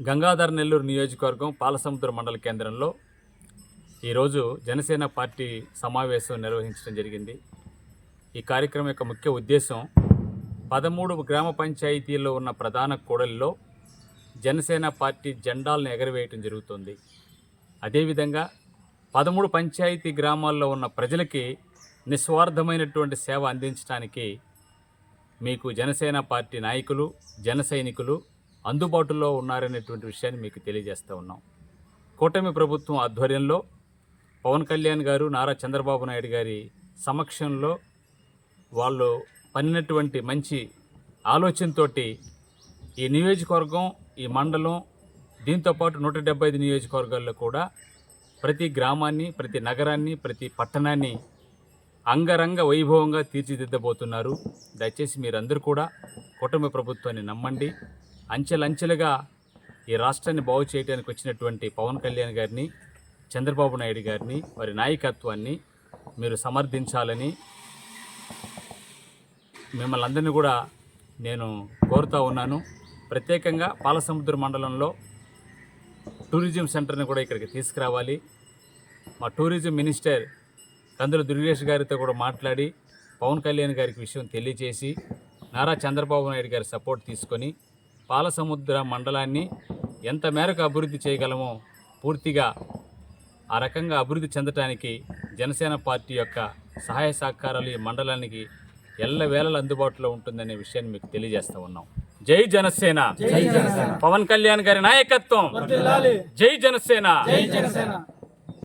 గంగాధర్ నెల్లూరు నియోజకవర్గం పాలసముద్ర మండల కేంద్రంలో ఈరోజు జనసేన పార్టీ సమావేశం నిర్వహించడం జరిగింది. ఈ కార్యక్రమం యొక్క ముఖ్య ఉద్దేశం పదమూడు గ్రామ పంచాయతీల్లో ఉన్న ప్రధాన కూడలిలో జనసేన పార్టీ జెండాలను ఎగరవేయటం జరుగుతుంది. అదేవిధంగా పదమూడు పంచాయతీ గ్రామాల్లో ఉన్న ప్రజలకి నిస్వార్థమైనటువంటి సేవ అందించడానికి మీకు జనసేన పార్టీ నాయకులు జన సైనికులు అందుబాటులో ఉన్నారనేటువంటి విషయాన్ని మీకు తెలియజేస్తూ ఉన్నాం. కూటమి ప్రభుత్వం ఆధ్వర్యంలో పవన్ కళ్యాణ్ గారు నారా చంద్రబాబు నాయుడు గారి సమక్షంలో వాళ్ళు పనినటువంటి మంచి ఆలోచనతోటి ఈ నియోజకవర్గం ఈ మండలం దీంతోపాటు నూట డెబ్బై ఐదు నియోజకవర్గాల్లో కూడా ప్రతి గ్రామాన్ని ప్రతి నగరాన్ని ప్రతి పట్టణాన్ని అంగరంగ వైభవంగా తీర్చిదిద్దబోతున్నారు. దయచేసి మీరందరూ కూడా కూటమి ప్రభుత్వాన్ని నమ్మండి. అంచెలంచెలుగా ఈ రాష్ట్రాన్ని బాగు చేయడానికి వచ్చినటువంటి పవన్ కళ్యాణ్ గారిని చంద్రబాబు నాయుడు గారిని వారి నాయకత్వాన్ని మీరు సమర్థించాలని మిమ్మల్ని అందరినీ కూడా నేను కోరుతా ఉన్నాను. ప్రత్యేకంగా పాలసముద్ర మండలంలో టూరిజం సెంటర్ని కూడా ఇక్కడికి తీసుకురావాలి. మా టూరిజం మినిస్టర్ కందుల దుర్గేష్ గారితో కూడా మాట్లాడి పవన్ కళ్యాణ్ గారికి విషయం తెలియజేసి నారా చంద్రబాబు నాయుడు గారి సపోర్ట్ తీసుకొని పాలసముద్ర మండలాన్ని ఎంత మేరకు అభివృద్ధి చేయగలమో పూర్తిగా ఆ రకంగా అభివృద్ధి చెందటానికి జనసేన పార్టీ యొక్క సహాయ సహకారాలు ఈ మండలానికి ఎల్లవేళలు అందుబాటులో ఉంటుందనే విషయాన్ని మీకు తెలియజేస్తా ఉన్నాం. జై జనసేన. పవన్ కళ్యాణ్ గారి నాయకత్వం. జై జనసేన.